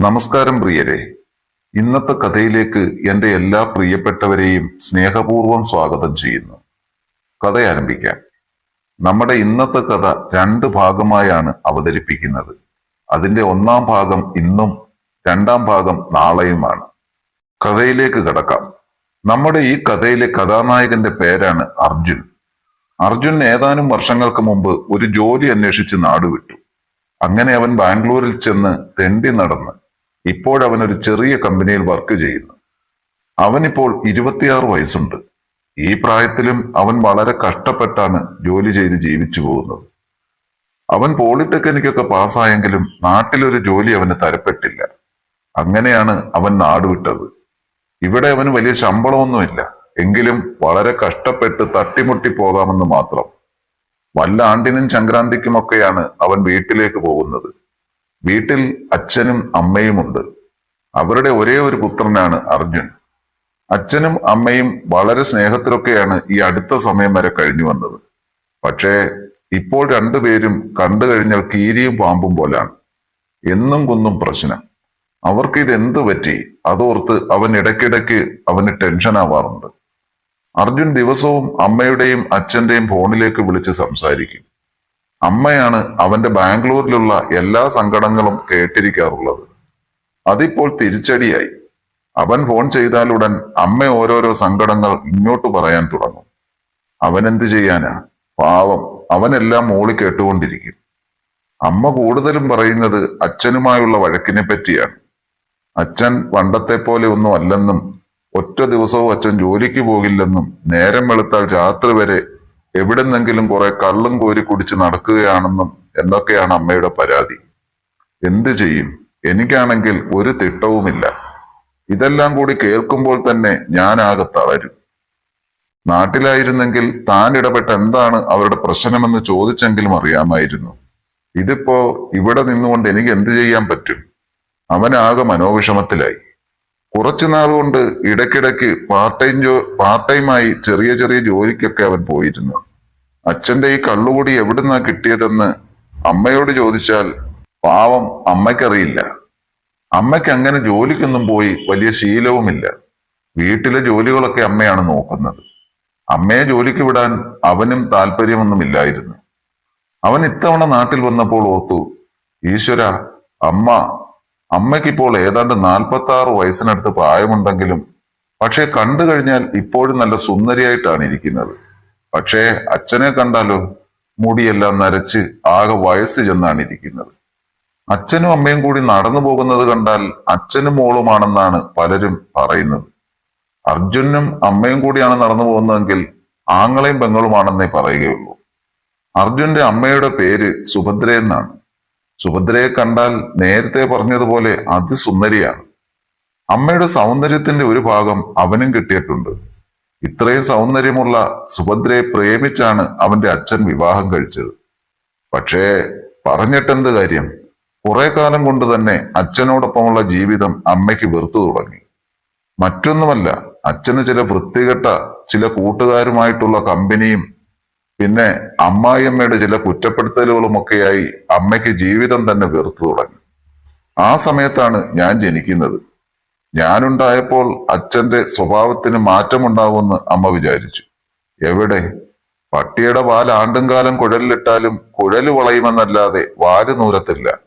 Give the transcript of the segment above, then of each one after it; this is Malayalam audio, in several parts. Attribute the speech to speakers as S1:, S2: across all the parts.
S1: നമസ്കാരം പ്രിയരെ. ഇന്നത്തെ കഥയിലേക്ക് എന്റെ എല്ലാ പ്രിയപ്പെട്ടവരെയും സ്നേഹപൂർവം സ്വാഗതം ചെയ്യുന്നു. കഥ ആരംഭിക്കാം. നമ്മുടെ ഇന്നത്തെ കഥ രണ്ട് ഭാഗമായാണ് അവതരിപ്പിക്കുന്നത്. അതിന്റെ ഒന്നാം ഭാഗം ഇന്നും രണ്ടാം ഭാഗം നാളെയുമാണ്. കഥയിലേക്ക് കടക്കാം. നമ്മുടെ ഈ കഥയിലെ കഥാനായകന്റെ പേരാണ് അർജുൻ. അർജുൻ ഏതാനും വർഷങ്ങൾക്ക് മുമ്പ് ഒരു ജോലി അന്വേഷിച്ച് നാടുവിട്ടു. അങ്ങനെ അവൻ ബാംഗ്ലൂരിൽ ചെന്ന് തെണ്ടി നടന്ന് ഇപ്പോഴവൻ ഒരു ചെറിയ കമ്പനിയിൽ വർക്ക് ചെയ്യുന്നു. അവനിപ്പോൾ ഇരുപത്തിയാറ് വയസ്സുണ്ട്. ഈ പ്രായത്തിലും അവൻ വളരെ കഷ്ടപ്പെട്ടാണ് ജോലി ചെയ്ത് ജീവിച്ചു പോകുന്നത്. അവൻ പോളിടെക്നിക്കൊക്കെ പാസ്സായെങ്കിലും നാട്ടിലൊരു ജോലി അവന് തരപ്പെട്ടില്ല. അങ്ങനെയാണ് അവൻ നാടുവിട്ടത് ഇവിടെ അവന് വലിയ ശമ്പളമൊന്നുമില്ല. എങ്കിലും വളരെ കഷ്ടപ്പെട്ട് തട്ടിമുട്ടി പോകാമെന്ന് മാത്രം. വല്ല ആണ്ടിനും സംക്രാന്തിക്കുമൊക്കെയാണ് അവൻ വീട്ടിലേക്ക് പോകുന്നത്. വീട്ടിൽ അച്ഛനും അമ്മയുമുണ്ട്. അവരുടെ ഒരേ ഒരു പുത്രനാണ് അർജുൻ. അച്ഛനും അമ്മയും വളരെ സ്നേഹത്തിലൊക്കെയാണ് ഈ അടുത്ത സമയം വരെ കഴിഞ്ഞു വന്നത്. പക്ഷേ ഇപ്പോൾ രണ്ടുപേരും കണ്ടു കഴിഞ്ഞാൽ കീരിയും പാമ്പും പോലാണ്. എന്നും കുന്നും പ്രശ്നം. അവർക്ക് ഇത് എന്ത് പറ്റി? അതോർത്ത് അവൻ ഇടയ്ക്കിടയ്ക്ക് അവന് ടെൻഷൻ ആവാറുണ്ട്. അർജുൻ ദിവസവും അമ്മയുടെയും അച്ഛന്റെയും ഫോണിലേക്ക് വിളിച്ച് സംസാരിക്കും. അമ്മയാണ് അവന്റെ ബാംഗ്ലൂരിലുള്ള എല്ലാ സങ്കടങ്ങളും കേട്ടിരിക്കാറുള്ളത്. അതിപ്പോൾ തിരിച്ചടിയായി. അവൻ ഫോൺ ചെയ്താലുടൻ അമ്മ ഓരോരോ സങ്കടങ്ങൾ ഇങ്ങോട്ട് പറയാൻ തുടങ്ങും. അവൻ എന്ത് ചെയ്യാനാ? പാവം അവനെല്ലാം മോളി കേട്ടുകൊണ്ടിരിക്കും. അമ്മ കൂടുതലും പറയുന്നത് അച്ഛനുമായുള്ള വഴക്കിനെ പറ്റിയാണ്. അച്ഛൻ പണ്ടത്തെ പോലെ ഒന്നും അല്ലെന്നും ഒറ്റ ദിവസവും അച്ഛൻ ജോലിക്ക് പോകില്ലെന്നും നേരം വെളുത്താൽ രാത്രി വരെ എവിടെന്നെങ്കിലും കുറെ കള്ളും കോരി കുടിച്ച് നടക്കുകയാണെന്നും എന്നൊക്കെയാണ് അമ്മയുടെ പരാതി. എന്ത് ചെയ്യും? എനിക്കാണെങ്കിൽ ഒരു തിട്ടവുമില്ല. ഇതെല്ലാം കൂടി കേൾക്കുമ്പോൾ തന്നെ ഞാനാകെ തളരും. നാട്ടിലായിരുന്നെങ്കിൽ താൻ ഇടപെട്ട എന്താണ് അവരുടെ പ്രശ്നമെന്ന് ചോദിച്ചെങ്കിലും അറിയാമായിരുന്നു. ഇതിപ്പോ ഇവിടെ നിന്നുകൊണ്ട് എനിക്ക് എന്ത് ചെയ്യാൻ പറ്റും? അവനാകെ മനോവിഷമത്തിലായി. കുറച്ചു നാൾ കൊണ്ട് ഇടയ്ക്കിടയ്ക്ക് പാർട്ട് ടൈം ജോ പാർട്ട് ടൈമായി ചെറിയ ചെറിയ ജോലിക്കൊക്കെ അവൻ പോയിരുന്നു. അച്ഛന്റെ ഈ കള്ളുകൂടി എവിടുന്നാ കിട്ടിയതെന്ന് അമ്മയോട് ചോദിച്ചാൽ പാവം അമ്മയ്ക്കറിയില്ല. അമ്മയ്ക്ക് അങ്ങനെ ജോലിക്കൊന്നും പോയി വലിയ ശീലവുമില്ല. വീട്ടിലെ ജോലികളൊക്കെ അമ്മയാണ് നോക്കുന്നത്. അമ്മയെ ജോലിക്ക് വിടാൻ അവനും താല്പര്യമൊന്നുമില്ലായിരുന്നു. അവൻ ഇത്തവണ നാട്ടിൽ വന്നപ്പോൾ ഓർത്തു ഈശ്വര അമ്മ അമ്മയ്ക്കിപ്പോൾ ഏതാണ്ട് നാൽപ്പത്തി ആറ് വയസ്സിനടുത്ത് പ്രായമുണ്ടെങ്കിലും പക്ഷേ കണ്ടു കഴിഞ്ഞാൽ ഇപ്പോഴും നല്ല സുന്ദരിയായിട്ടാണ് ഇരിക്കുന്നത്. പക്ഷേ അച്ഛനെ കണ്ടാലോ? മുടിയെല്ലാം നരച്ച് ആകെ വയസ്സ് ചെന്നാണ് ഇരിക്കുന്നത്. അച്ഛനും അമ്മയും കൂടി നടന്നു പോകുന്നത് കണ്ടാൽ അച്ഛനും മോളുമാണെന്നാണ് പലരും പറയുന്നത്. അർജുനും അമ്മയും കൂടിയാണ് നടന്നു പോകുന്നതെങ്കിൽ ആങ്ങളെയും പെങ്ങളുമാണെന്നേ പറയുകയുള്ളൂ. അർജുന്റെ അമ്മയുടെ പേര് സുഭദ്ര എന്നാണ് സുഭദ്രയെ കണ്ടാൽ നേരത്തെ പറഞ്ഞതുപോലെ അതിസുന്ദരിയാണ്. അമ്മയുടെ സൗന്ദര്യത്തിന്റെ ഒരു ഭാഗം അവനും കിട്ടിയിട്ടുണ്ട്. ഇത്രയും സൗന്ദര്യമുള്ള സുഭദ്രയെ പ്രേമിച്ചാണ് അവന്റെ അച്ഛൻ വിവാഹം കഴിച്ചത്. പക്ഷേ പറഞ്ഞിട്ടെന്ത് കാര്യം? കുറെ കാലം കൊണ്ട് തന്നെ അച്ഛനോടൊപ്പമുള്ള ജീവിതം അമ്മയ്ക്ക് വെറുത്തു തുടങ്ങി. മറ്റൊന്നുമല്ല അച്ഛന് ചില വൃത്തികെട്ട ചില കൂട്ടുകാരുമായിട്ടുള്ള കമ്പനിയും പിന്നെ അമ്മായിയമ്മയുടെ ചില കുറ്റപ്പെടുത്തലുകളുമൊക്കെയായി അമ്മയ്ക്ക് ജീവിതം തന്നെ വെറുത്തു തുടങ്ങി. ആ സമയത്താണ് ഞാൻ ജനിക്കുന്നത്. ഞാനുണ്ടായപ്പോൾ അച്ഛന്റെ സ്വഭാവത്തിന് മാറ്റമുണ്ടാവുമെന്ന് അമ്മ വിചാരിച്ചു. എവിടെ? പട്ടിയുടെ വാൽ ആണ്ടും കാലം കുഴലിലിട്ടാലും കുഴൽ വളയുമെന്നല്ലാതെ വാൽ നൂരത്തില്ല.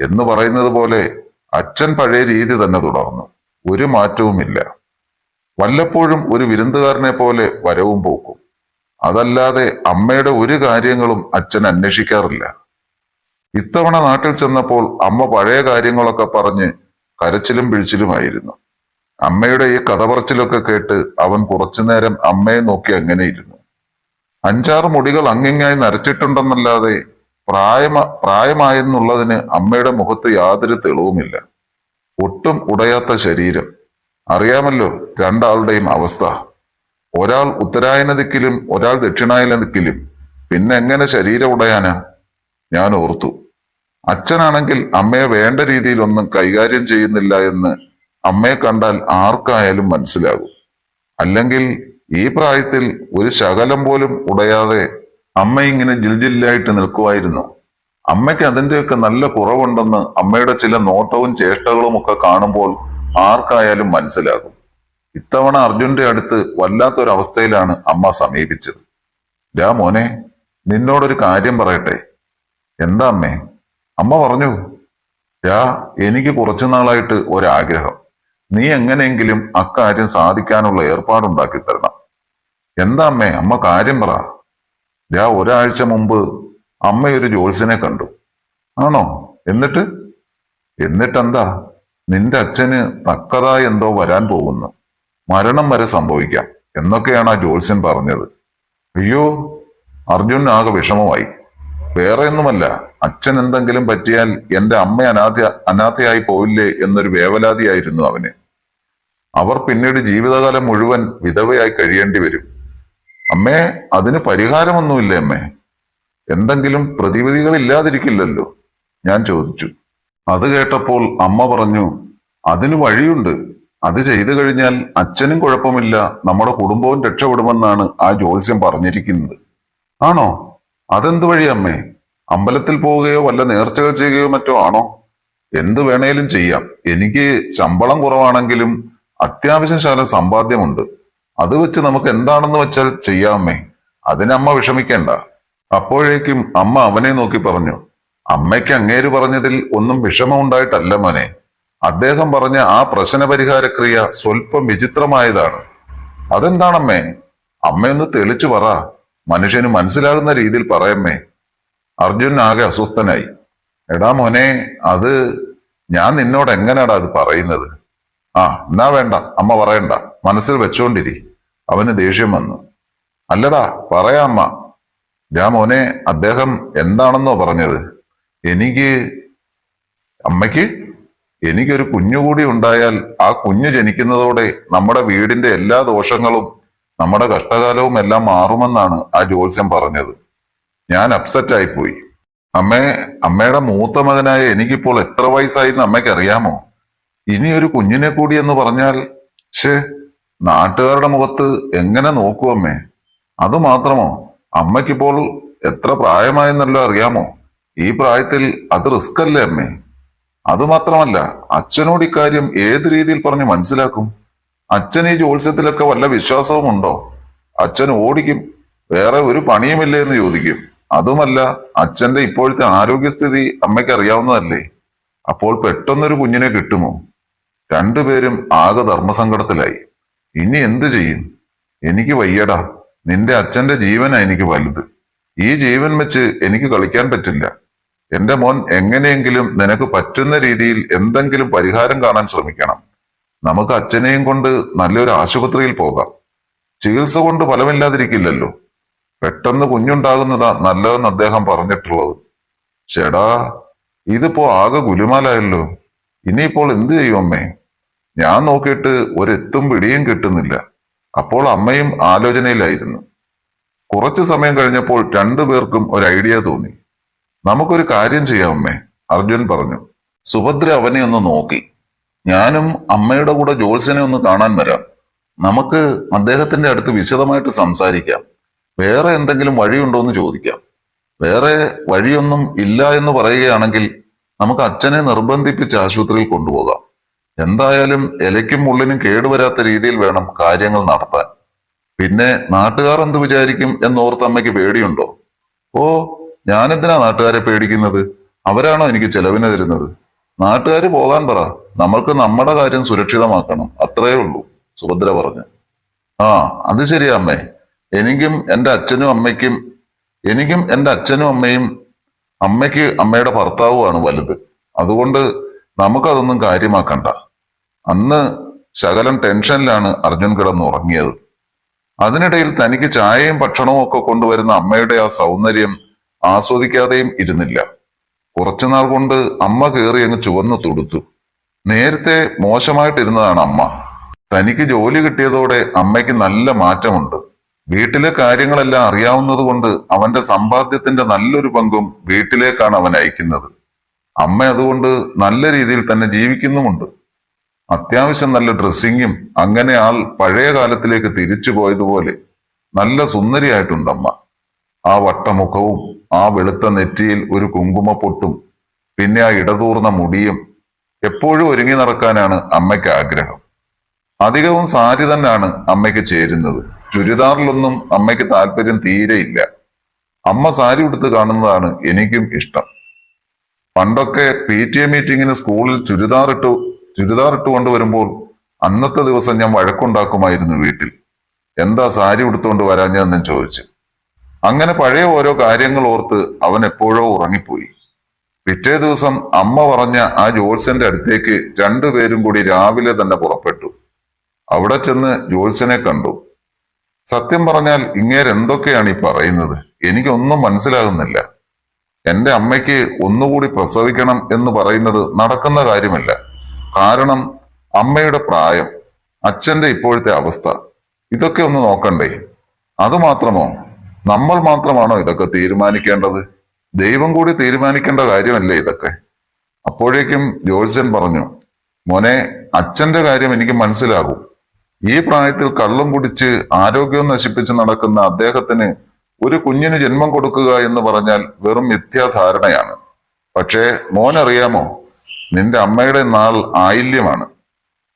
S1: എന്ന് പറയുന്നത് പോലെ അച്ഛൻ പഴയ രീതി തന്നെ തുടർന്നു. ഒരു മാറ്റവുമില്ല. വല്ലപ്പോഴും ഒരു വിരുന്നുകാരനെ പോലെ വരവും പോക്കും. അതല്ലാതെ അമ്മയുടെ ഒരു കാര്യങ്ങളും അച്ഛൻ അന്വേഷിക്കാറില്ല. ഇത്തവണ നാട്ടിൽ ചെന്നപ്പോൾ അമ്മ പഴയ കാര്യങ്ങളൊക്കെ പറഞ്ഞ് കരച്ചിലും പിഴിച്ചിലുമായിരുന്നു. അമ്മയുടെ ഈ കഥ പറച്ചിലൊക്കെ കേട്ട് അവൻ കുറച്ചുനേരം അമ്മയെ നോക്കി അങ്ങനെ ഇരുന്നു. അഞ്ചാറ് മുടികൾ അങ്ങിങ്ങായി നരച്ചിട്ടുണ്ടെന്നല്ലാതെ പ്രായമ പ്രായമായെന്നുള്ളതിന് അമ്മയുടെ മുഖത്ത് യാതൊരു തെളിവുമില്ല. ഒട്ടും ഉടയാത്ത ശരീരം. അറിയാമല്ലോ രണ്ടാളുടെയും അവസ്ഥ. ഒരാൾ ഉത്തരായന ദിക്കിലും ഒരാൾ ദക്ഷിണായന ദിക്കിലും പിന്നെ എങ്ങനെ ശരീരം ഉടയാനാ ഞാൻ ഓർത്തു. അച്ഛനാണെങ്കിൽ അമ്മയെ വേണ്ട രീതിയിലൊന്നും കൈകാര്യം ചെയ്യുന്നില്ല എന്ന് അമ്മയെ കണ്ടാൽ ആർക്കായാലും മനസ്സിലാകും. അല്ലെങ്കിൽ ഈ പ്രായത്തിൽ ഒരു ശകലം പോലും ഉടയാതെ അമ്മ ഇങ്ങനെ ജിൽജില്ലായിട്ട് നിൽക്കുമായിരുന്നു. അമ്മയ്ക്ക് അതിന്റെയൊക്കെ നല്ല കുറവുണ്ടെന്ന് അമ്മയുടെ ചില നോട്ടവും ചേഷ്ടകളും ഒക്കെ കാണുമ്പോൾ ആർക്കായാലും മനസ്സിലാകും. ഇത്തവണ അർജുന്റെ അടുത്ത് വല്ലാത്തൊരവസ്ഥയിലാണ് അമ്മ സമീപിച്ചത്. രാ മോനെ നിന്നോടൊരു കാര്യം പറയട്ടെ. എന്താ അമ്മേ? അമ്മ പറഞ്ഞു രാ എനിക്ക് കുറച്ചു നാളായിട്ട് ഒരാഗ്രഹം. നീ എങ്ങനെയെങ്കിലും അക്കാര്യം സാധിക്കാനുള്ള ഏർപ്പാടുണ്ടാക്കി തരണം. എന്താ അമ്മേ? അമ്മ കാര്യം പറ രാ ഒരാഴ്ച മുമ്പ് അമ്മയൊരു ജോത്സ്യനെ കണ്ടു. ആണോ? എന്നിട്ട്? എന്നിട്ടെന്താ? നിന്റെ അച്ഛന് തക്കതായി എന്തോ വരാൻ പോകുന്നു. മരണം വരെ സംഭവിക്കാം. എന്നൊക്കെയാണ് ആ ജോത്സ്യൻ പറഞ്ഞത്. അയ്യോ അർജുൻ ആകെ വിഷമമായി. വേറെ ഒന്നുമല്ല അച്ഛൻ എന്തെങ്കിലും പറ്റിയാൽ എന്റെ അമ്മ അനാഥ അനാഥയായി പോവില്ലേ എന്നൊരു വേവലാതിയായിരുന്നു അവന്. അവർ പിന്നീട് ജീവിതകാലം മുഴുവൻ വിധവയായി കഴിയേണ്ടി വരും. അമ്മേ അതിന് പരിഹാരമൊന്നുമില്ലേ അമ്മേ? എന്തെങ്കിലും പ്രതിവിധികൾ ഇല്ലാതിരിക്കില്ലല്ലോ ഞാൻ ചോദിച്ചു. അത് കേട്ടപ്പോൾ അമ്മ പറഞ്ഞു അതിന് വഴിയുണ്ട്. അത് ചെയ്തു കഴിഞ്ഞാൽ അച്ഛനും കുഴപ്പമില്ല നമ്മുടെ കുടുംബവും രക്ഷപ്പെടുമെന്നാണ് ആ ജ്യോത്സ്യം പറഞ്ഞിരിക്കുന്നത്. ആണോ? അതെന്ത് വഴി അമ്മേ? അമ്പലത്തിൽ പോവുകയോ വല്ല നേർച്ചകൾ ചെയ്യുകയോ മറ്റോ ആണോ? എന്ത് വേണേലും ചെയ്യാം. എനിക്ക് ശമ്പളം കുറവാണെങ്കിലും അത്യാവശ്യം ശാല സമ്പാദ്യമുണ്ട്. അത് വെച്ച് നമുക്ക് എന്താണെന്ന് വെച്ചാൽ ചെയ്യാമേ അതിനമ്മ വിഷമിക്കേണ്ട. അപ്പോഴേക്കും അമ്മ അവനെ നോക്കി പറഞ്ഞു അമ്മയ്ക്ക് അങ്ങേര് പറഞ്ഞതിൽ ഒന്നും വിഷമമുണ്ടായിട്ടല്ല മോനെ. അദ്ദേഹം പറഞ്ഞ ആ പ്രശ്ന പരിഹാര ക്രിയ സ്വല്പം വിചിത്രമായതാണ്. അതെന്താണമ്മേ? അമ്മയൊന്ന് തെളിച്ചു പറ. മനുഷ്യന് മനസ്സിലാകുന്ന രീതിയിൽ പറയമ്മേ. അർജുൻ ആകെ അസ്വസ്ഥനായി. എടാ മോനെ അത് ഞാൻ നിന്നോട് എങ്ങനെയാടാ അത് പറയുന്നത്? ആ എന്നാ വേണ്ട. അമ്മ പറയണ്ട. മനസ്സിൽ വെച്ചോണ്ടിരി. അവന് ദേഷ്യം വന്നു. അല്ലടാ പറയാ അമ്മ. ഞാ മോനെ അദ്ദേഹം എന്താണെന്നോ പറഞ്ഞത്? എനിക്ക് അമ്മയ്ക്ക് എനിക്കൊരു കുഞ്ഞുകൂടി ഉണ്ടായാൽ ആ കുഞ്ഞു ജനിക്കുന്നതോടെ നമ്മുടെ വീടിന്റെ എല്ലാ ദോഷങ്ങളും നമ്മുടെ കഷ്ടകാലവും എല്ലാം മാറുമെന്നാണ് ആ ജ്യോത്സ്യം പറഞ്ഞത്. ഞാൻ അപ്സെറ്റ് ആയിപ്പോയി അമ്മേ അമ്മയുടെ മൂത്ത മകനായ എനിക്കിപ്പോൾ എത്ര വയസ്സായി എന്ന് അമ്മയ്ക്ക് അറിയാമോ? ഇനി ഒരു കുഞ്ഞിനെ കൂടി എന്ന് പറഞ്ഞാൽ ഷേ നാട്ടുകാരുടെ മുഖത്ത് എങ്ങനെ നോക്കൂ അമ്മേ? അതുമാത്രമോ അമ്മയ്ക്കിപ്പോൾ എത്ര പ്രായമായെന്നല്ലോ അറിയാമോ? ഈ പ്രായത്തിൽ അത് റിസ്ക് അല്ലേ അമ്മേ? അത് മാത്രമല്ല അച്ഛനോട് ഇക്കാര്യം ഏത് രീതിയിൽ പറഞ്ഞ് മനസ്സിലാക്കും? അച്ഛൻ ഈ ജ്യോത്സ്യത്തിലൊക്കെ വല്ല വിശ്വാസവും ഉണ്ടോ? അച്ഛൻ ഓടിക്കും വേറെ ഒരു പണിയുമില്ലേ എന്ന് ചോദിക്കും. അതുമല്ല അച്ഛന്റെ ഇപ്പോഴത്തെ ആരോഗ്യസ്ഥിതി അമ്മയ്ക്ക് അറിയാവുന്നതല്ലേ? അപ്പോൾ പെട്ടെന്നൊരു കുഞ്ഞിനെ കിട്ടുമോ? രണ്ടുപേരും ആകെ ധർമ്മസങ്കടത്തിലായി. ഇനി എന്തു ചെയ്യും? എനിക്ക് വയ്യടാ നിന്റെ അച്ഛന്റെ ജീവനാ എനിക്ക് വലുത്. ഈ ജീവൻ വെച്ച് എനിക്ക് കളിക്കാൻ പറ്റില്ല. എന്റെ മോൻ എങ്ങനെയെങ്കിലും നിനക്ക് പറ്റുന്ന രീതിയിൽ എന്തെങ്കിലും പരിഹാരം കാണാൻ ശ്രമിക്കണം. നമുക്ക് അച്ഛനെയും കൊണ്ട് നല്ലൊരു ആശുപത്രിയിൽ പോകാം. ചികിത്സ കൊണ്ട് ഫലമില്ലാതിരിക്കില്ലല്ലോ. പെട്ടെന്ന് കുഞ്ഞുണ്ടാകുന്നതാ നല്ലതെന്ന് അദ്ദേഹം പറഞ്ഞിട്ടുള്ളത്. ചേടാ ഇതിപ്പോ ആകെ ഗുലിമാലായല്ലോ. ഇനിയിപ്പോൾ എന്തു ചെയ്യും അമ്മേ? ഞാൻ നോക്കിയിട്ട് ഒരെത്തും പിടിയും കിട്ടുന്നില്ല. അപ്പോൾ അമ്മയും ആലോചനയിലായിരുന്നു. കുറച്ചു സമയം കഴിഞ്ഞപ്പോൾ രണ്ടുപേർക്കും ഒരു ഐഡിയ തോന്നി. നമുക്കൊരു കാര്യം ചെയ്യാം അമ്മേ. അർജുൻ പറഞ്ഞു. സുഭദ്ര അവനെ ഒന്ന് നോക്കി. ഞാനും അമ്മയുടെ കൂടെ ജോത്സ്യനെ ഒന്ന് കാണാൻ വരാം. നമുക്ക് അദ്ദേഹത്തിന്റെ അടുത്ത് വിശദമായിട്ട് സംസാരിക്കാം. വേറെ എന്തെങ്കിലും വഴിയുണ്ടോ എന്ന് ചോദിക്കാം. വേറെ വഴിയൊന്നും ഇല്ല എന്ന് പറയുകയാണെങ്കിൽ നമുക്ക് അച്ഛനെ നിർബന്ധിപ്പിച്ച് ആശുപത്രിയിൽ കൊണ്ടുപോകാം. എന്തായാലും ഇലയ്ക്കും മുള്ളിനും കേടുവരാത്ത രീതിയിൽ വേണം കാര്യങ്ങൾ നടത്താൻ. പിന്നെ നാട്ടുകാർ എന്ത് വിചാരിക്കും എന്നോർത്ത് അമ്മയ്ക്ക് പേടിയുണ്ടോ? ഓ ഞാനെന്തിനാ നാട്ടുകാരെ പേടിക്കുന്നത്? അവരാണോ എനിക്ക് ചെലവിന് തരുന്നത്? നാട്ടുകാർ പോകാൻ പറ. നമ്മൾക്ക് നമ്മുടെ കാര്യം സുരക്ഷിതമാക്കണം. അത്രേ ഉള്ളൂ. സുഭദ്ര പറഞ്ഞു. ആ അത് ശരിയാ അമ്മേ. എനിക്കും എന്റെ അച്ഛനും അമ്മയ്ക്കും എനിക്കും എന്റെ അച്ഛനും അമ്മയും അമ്മയ്ക്ക് അമ്മയുടെ ഭർത്താവുമാണ് വലുത്. അതുകൊണ്ട് നമുക്കതൊന്നും കാര്യമാക്കണ്ട. അന്ന് ശകലം ടെൻഷനിലാണ് അർജുൻ കിടന്ന് ഉറങ്ങിയത് അതിനിടയിൽ തനിക്ക് ചായയും ഭക്ഷണവും ഒക്കെ കൊണ്ടുവരുന്ന അമ്മയുടെ ആ സൗന്ദര്യം ആസ്വദിക്കാതെയും ഇരുന്നില്ല. കുറച്ചുനാൾ കൊണ്ട് അമ്മ കയറി അങ്ങ് ചുവന്നു തൊടുത്തു. നേരത്തെ മോശമായിട്ടിരുന്നതാണ് അമ്മ. തനിക്ക് ജോലി കിട്ടിയതോടെ അമ്മയ്ക്ക് നല്ല മാറ്റമുണ്ട്. വീട്ടിലെ കാര്യങ്ങളെല്ലാം അറിയാവുന്നത് കൊണ്ട് അവന്റെ സമ്പാദ്യത്തിന്റെ നല്ലൊരു പങ്കും വീട്ടിലേക്കാണ് അവൻ അയക്കുന്നത്. അമ്മ അതുകൊണ്ട് നല്ല രീതിയിൽ തന്നെ ജീവിക്കുന്നുമുണ്ട്. അത്യാവശ്യം നല്ല ഡ്രസ്സിങ്ങും അങ്ങനെ ആൾ പഴയ കാലത്തിലേക്ക് തിരിച്ചു പോയതുപോലെ നല്ല സുന്ദരിയായിട്ടുണ്ട് അമ്മ. ആ വട്ടമുഖവും ആ വെളുത്ത നെറ്റിയിൽ ഒരു കുങ്കുമ പൊട്ടും. പിന്നെ ആ ഇടതൂർന്ന മുടിയും എപ്പോഴും ഒരുങ്ങി നടക്കാനാണ് അമ്മയ്ക്ക് ആഗ്രഹം. അധികവും സാരി തന്നെയാണ് അമ്മയ്ക്ക് ചേരുന്നത്. ചുരിദാറിലൊന്നും അമ്മയ്ക്ക് താല്പര്യം തീരെയില്ല അമ്മ സാരി ഉടുത്ത് കാണുന്നതാണ് എനിക്കും ഇഷ്ടം. പണ്ടൊക്കെ പി ടി എ മീറ്റിങ്ങിന് സ്കൂളിൽ ചുരിദാർ ഇട്ടു കൊണ്ടുവരുമ്പോൾ അന്നത്തെ ദിവസം ഞാൻ വഴക്കുണ്ടാക്കുമായിരുന്നു വീട്ടിൽ. എന്താ സാരി ഉടുത്തുകൊണ്ട് വരാഞ്ഞെന്നും ചോദിച്ചു. അങ്ങനെ പഴയ ഓരോ കാര്യങ്ങൾ ഓർത്ത് അവൻ എപ്പോഴോ ഉറങ്ങിപ്പോയി. പിറ്റേ ദിവസം അമ്മ പറഞ്ഞ ആ ജോത്സ്യന്റെ അടുത്തേക്ക് രണ്ടുപേരും കൂടി രാവിലെ തന്നെ പുറപ്പെട്ടു. അവിടെ ചെന്ന് ജോത്സ്യനെ കണ്ടു. സത്യം പറഞ്ഞാൽ ഇങ്ങേരെന്തൊക്കെയാണ് ഈ പറയുന്നത്? എനിക്കൊന്നും മനസ്സിലാകുന്നില്ല. എന്റെ അമ്മയ്ക്ക് ഒന്നുകൂടി പ്രസവിക്കണം എന്ന് പറയുന്നത് നടക്കുന്ന കാര്യമല്ല. കാരണം അമ്മയുടെ പ്രായം അച്ഛന്റെ ഇപ്പോഴത്തെ അവസ്ഥ ഇതൊക്കെ ഒന്ന് നോക്കണ്ടേ? അതുമാത്രമോ നമ്മൾ മാത്രമാണോ ഇതൊക്കെ തീരുമാനിക്കേണ്ടത്? ദൈവം കൂടി തീരുമാനിക്കേണ്ട കാര്യമല്ലേ ഇതൊക്കെ? അപ്പോഴേക്കും ജോത്സ്യൻ പറഞ്ഞു മോനെ അച്ഛന്റെ കാര്യം എനിക്ക് മനസ്സിലാകും. ഈ പ്രായത്തിൽ കള്ളും കുടിച്ച് ആരോഗ്യം നശിപ്പിച്ച് നടക്കുന്ന അദ്ദേഹത്തിന് ഒരു കുഞ്ഞിന് ജന്മം കൊടുക്കുക എന്ന് പറഞ്ഞാൽ വെറും മിഥ്യാധാരണയാണ്. പക്ഷേ മോനറിയാമോ നിന്റെ അമ്മയുടെ നാൾ ആയില്യമാണ്.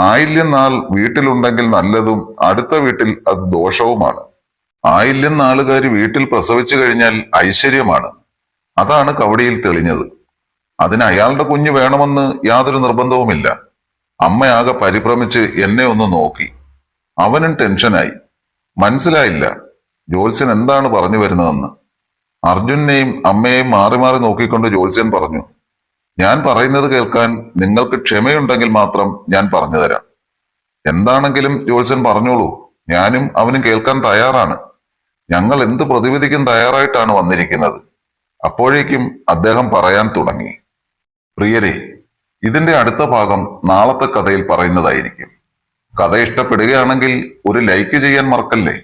S1: ആയില്യം നാൾ വീട്ടിലുണ്ടെങ്കിൽ നല്ലതും അടുത്ത വീട്ടിൽ അത് ദോഷവുമാണ്. ആയില്യം നാളുകാരി വീട്ടിൽ പ്രസവിച്ചു കഴിഞ്ഞാൽ ഐശ്വര്യമാണ്. അതാണ് കവടിയിൽ തെളിഞ്ഞത്. അതിന് അയാളുടെ കുഞ്ഞ് വേണമെന്ന് യാതൊരു നിർബന്ധവുമില്ല. അമ്മയാകെ പരിഭ്രമിച്ച് എന്നെ ഒന്ന് നോക്കി. അവനും ടെൻഷനായി. മനസ്സിലായില്ല. ജോത്സ്യൻ എന്താണ് പറഞ്ഞു വരുന്നതെന്ന്. അർജുനെയും അമ്മയെയും മാറി മാറി നോക്കിക്കൊണ്ട് ജോത്സ്യൻ പറഞ്ഞു ഞാൻ പറയുന്നത് കേൾക്കാൻ നിങ്ങൾക്ക് ക്ഷമയുണ്ടെങ്കിൽ മാത്രം ഞാൻ പറഞ്ഞു തരാം. എന്താണെങ്കിലും ജോത്സ്യൻ പറഞ്ഞോളൂ. ഞാനും അവനും കേൾക്കാൻ തയ്യാറാണ്. ഞങ്ങൾ എന്ത് പ്രതിവിധിക്കും തയ്യാറായിട്ടാണ് വന്നിരിക്കുന്നത്. അപ്പോഴേക്കും അദ്ദേഹം പറയാൻ തുടങ്ങി. പ്രിയരെ ഇതിന്റെ അടുത്ത ഭാഗം നാളത്തെ കഥയിൽ പറയുന്നതായിരിക്കും. കഥ ഇഷ്ടപ്പെടുകയാണെങ്കിൽ ഒരു ലൈക്ക് ചെയ്യാൻ മറക്കല്ലേ?